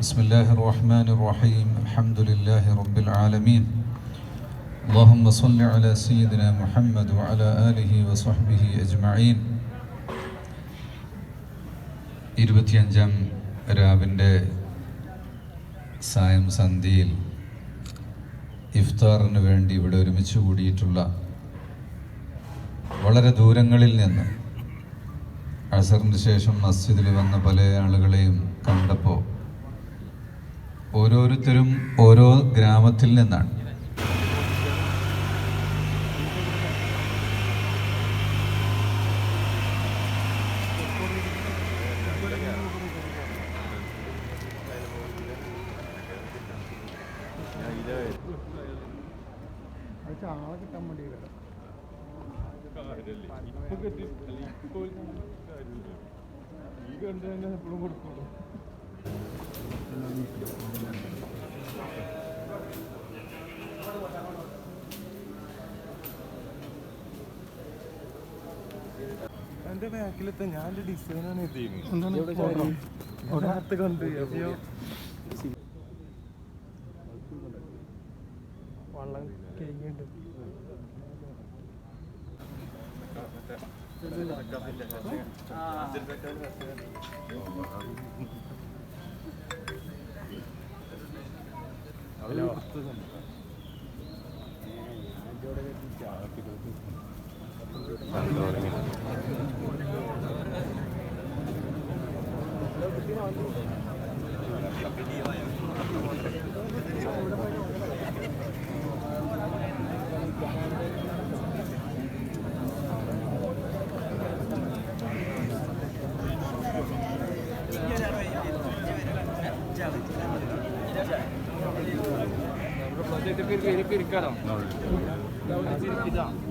بسم الله الرحمن الرحيم الحمد لله رب العالمين اللهم صل على سيدنا محمد وعلى آله وصحبه أجمعين ഇരുപത്തിയഞ്ചാം രാവിൻ്റെ സായം സന്ധ്യയിൽ ഇഫ്താറിന് വേണ്ടി ഇവിടെ ഒരുമിച്ച് കൂടിയിട്ടുള്ള വളരെ ദൂരങ്ങളിൽ നിന്ന് അസറിന് ശേഷം മസ്ജിദിൽ വന്ന പല ആളുകളെയും കണ്ടപ്പോൾ ഓരോരുത്തരും ഓരോ ഗ്രാമത്തിൽ നിന്നാണ്. ആളെ കിട്ടാൻ ഇപ്പൊ കിട്ടി ഈ കണ്ടു തന്നെ എപ്പോഴും കൊടുക്കുള്ളൂ എന്റെ ബാക്കിലത്തെ ഞാൻ ഡിസൈനാണ് ഇത് നേരത്തെ കണ്ട്. അതെയോ വള്ളം കഴിഞ്ഞിട്ട് സന്തോഷം Pero que, pero que, cara. No, no.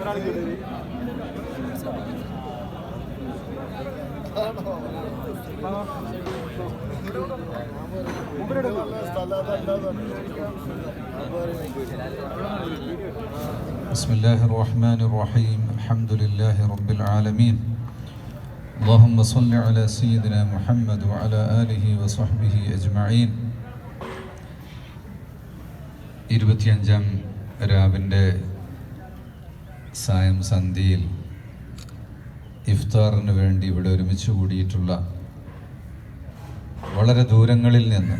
Gracias. بسم الله الرحمن الرحيم الحمد لله رب العالمين اللهم صل على سيدنا محمد وعلى آله وصحبه أجمعين ഇരുപത്തിയഞ്ചാം രാവിൻ്റെ സായം സന്ധ്യയിൽ ഇഫ്താറിന് വേണ്ടി ഇവിടെ ഒരുമിച്ച് കൂടിയിട്ടുള്ള വളരെ ദൂരങ്ങളിൽ നിന്ന്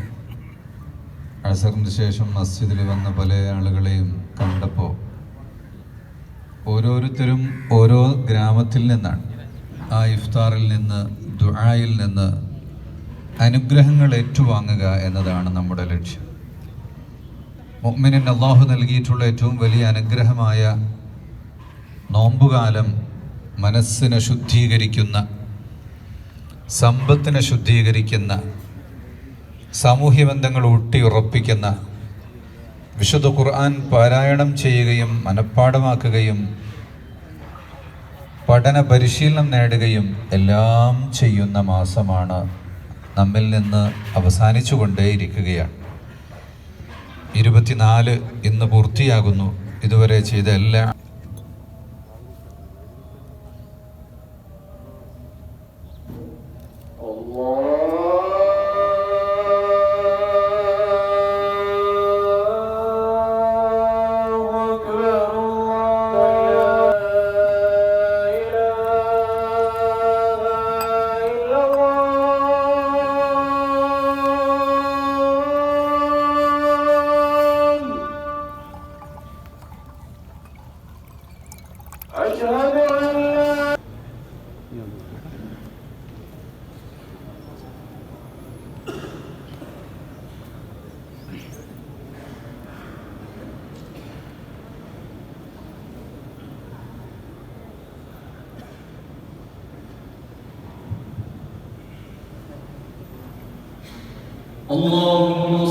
അസറിന് ശേഷം മസ്ജിദിൽ വന്ന പല ആളുകളെയും കണ്ടപ്പോൾ ഓരോരുത്തരും ഓരോ ഗ്രാമത്തിൽ നിന്നാണ്. ആ ഇഫ്താറിൽ നിന്ന് ദുആയിൽ നിന്ന് അനുഗ്രഹങ്ങൾ ഏറ്റുവാങ്ങുക എന്നതാണ് നമ്മുടെ ലക്ഷ്യം. മുഅ്മിനിൻ അള്ളാഹു നൽകിയിട്ടുള്ള ഏറ്റവും വലിയ അനുഗ്രഹമായ നോമ്പുകാലം മനസ്സിനെ ശുദ്ധീകരിക്കുന്ന സമ്പത്തിനെ ശുദ്ധീകരിക്കുന്ന സാമൂഹ്യ ബന്ധങ്ങൾ ഊട്ടിയുറപ്പിക്കുന്ന വിശുദ്ധ ഖുർആൻ പാരായണം ചെയ്യുകയും മനഃപ്പാടമാക്കുകയും പഠന പരിശീലനം നേടുകയും എല്ലാം ചെയ്യുന്ന മാസമാണ് നമ്മിൽ നിന്ന് അവസാനിച്ചു കൊണ്ടേയിരിക്കുകയാണ് ഇരുപത്തിനാല് ഇന്ന് പൂർത്തിയാകുന്നു. ഇതുവരെ ചെയ്ത എല്ലാ وأشهد أن لا اللهم